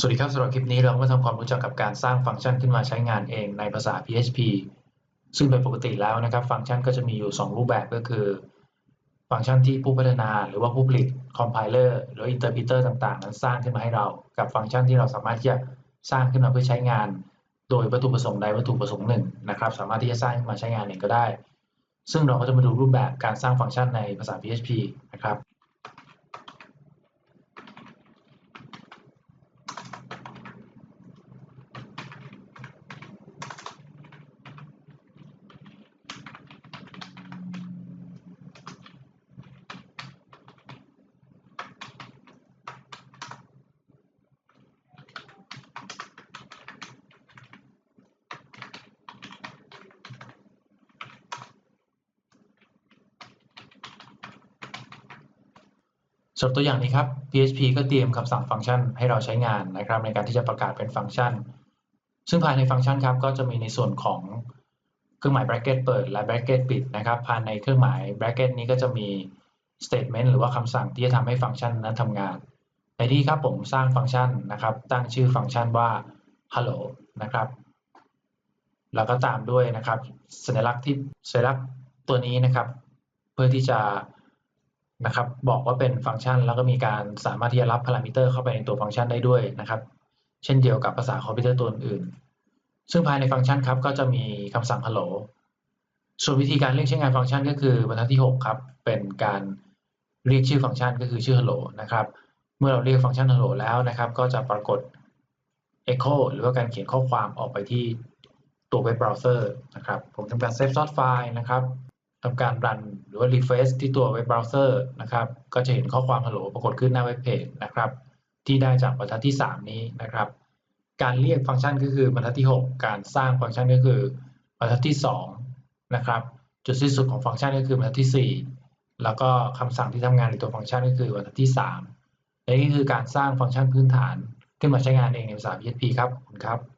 สวัสดีครับสำหรับคลิปนี้เรามาทำความรู้จักกับการสร้างฟังก์ชันขึ้นมาใช้งานเองในภาษา PHP ซึ่งโดยปกติแล้วนะครับ ฟังก์ชันก็จะมีอยู่ 2 รูปแบบก็คือ ฟังก์ชันที่ผู้พัฒนาหรือว่าผู้ผลิตคอมไพเลอร์หรืออินเตอร์พิเตอร์ต่างๆ นั้นสร้างขึ้นมาให้เรา กับฟังก์ชันที่เราสามารถที่จะสร้างขึ้นมาเพื่อใช้งาน โดยวัตถุประสงค์ใดวัตถุประสงค์หนึ่งนะครับ สามารถที่จะสร้างขึ้นมาใช้งานเองก็ได้ ซึ่งเราก็จะมาดูรูปแบบการสร้างฟังก์ชันในภาษา PHP นะครับ สำหรับตัวอย่างนี้ครับ PHP ก็เตรียมคำสั่งฟังก์ชันให้เราใช้งานนะครับ ในการที่จะประกาศเป็นฟังก์ชัน ซึ่งภายในฟังก์ชันครับก็จะมีในส่วนของเครื่องหมาย bracket เปิดและ bracket ปิดนะครับภายในเครื่องหมาย bracket นี้ก็จะมี statement หรือว่าคำสั่งที่จะทำให้ฟังก์ชันนั้นทำงาน ในที่ครับผมสร้างฟังก์ชันนะครับ ตั้งชื่อฟังก์ชันว่า hello นะครับ แล้วก็ตามด้วยนะครับ สัญลักษณ์ที่สัญลักษณ์ตัวนี้นะครับ เพื่อที่จะ นะครับ บอกว่าเป็นฟังก์ชัน แล้วก็มีการสามารถที่จะรับพารามิเตอร์เข้าไปในตัวฟังก์ชันได้ด้วยนะครับ เช่นเดียวกับภาษาคอมพิวเตอร์ตัวอื่น ซึ่งภายในฟังก์ชันครับก็จะมีคำสั่ง hello ส่วนวิธีการเรียกใช้งานฟังก์ชันก็คือบรรทัดที่ 6 ครับ เป็นการเรียกชื่อฟังก์ชันก็คือชื่อ hello นะครับ เมื่อเราเรียกฟังก์ชัน hello แล้วนะครับ ก็จะปรากฏ echo หรือว่าการเขียนข้อความออกไปที่ตัวเว็บเบราว์เซอร์นะครับ ผมทำการ save source file นะครับ ทำการรันหรือว่า refresh ที่ตัวเว็บเบราว์เซอร์นะครับ ก็จะเห็นข้อความ hello ปรากฏขึ้นหน้าเว็บเพจนะครับ ที่ได้จากบรรทัดที่ 3 นี้นะครับ การเรียกฟังก์ชันก็คือบรรทัดที่ 6 การสร้างฟังก์ชันก็คือบรรทัดที่2นะครับ จุดสิ้นสุดของฟังก์ชันก็คือบรรทัดที่ 4 แล้วก็คำสั่งที่ทำงานในตัวฟังก์ชันก็คือบรรทัดที่3และนี่คือการสร้างฟังก์ชันพื้นฐาน ขึ้นมาใช้งานเองในภาษา PHP ครับขอบคุณครับ